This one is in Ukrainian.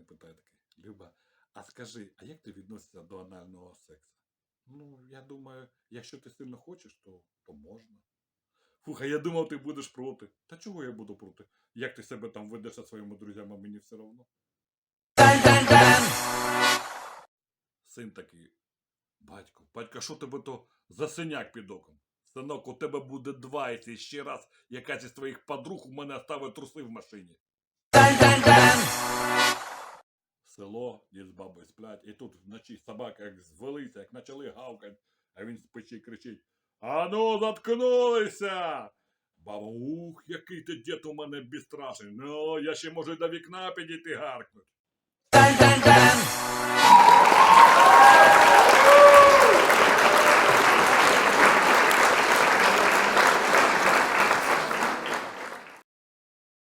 питає такий, Люба, а скажи, а як ти відносишся до анального сексу? Ну, я думаю, якщо ти сильно хочеш, то, то можна. Фух, а я думав, ти будеш проти. Та чого я буду проти? Як ти себе там ведеш зі своїми друзями, мені все одно. Син такий. Батько, батько, що тебе то за синяк під оком? Синок, у тебе буде два, якщо ще раз якась із твоїх подруг у мене ставить труси в машині. Село, ні з бабою сплять, і тут вночі собаки як звелися, як почали гавкати, а він з печі кричить: Ану, заткнулися! Баба, ух, який ти дід у мене безстрашний. Ну, я ще можу до вікна підійти гаркнуть.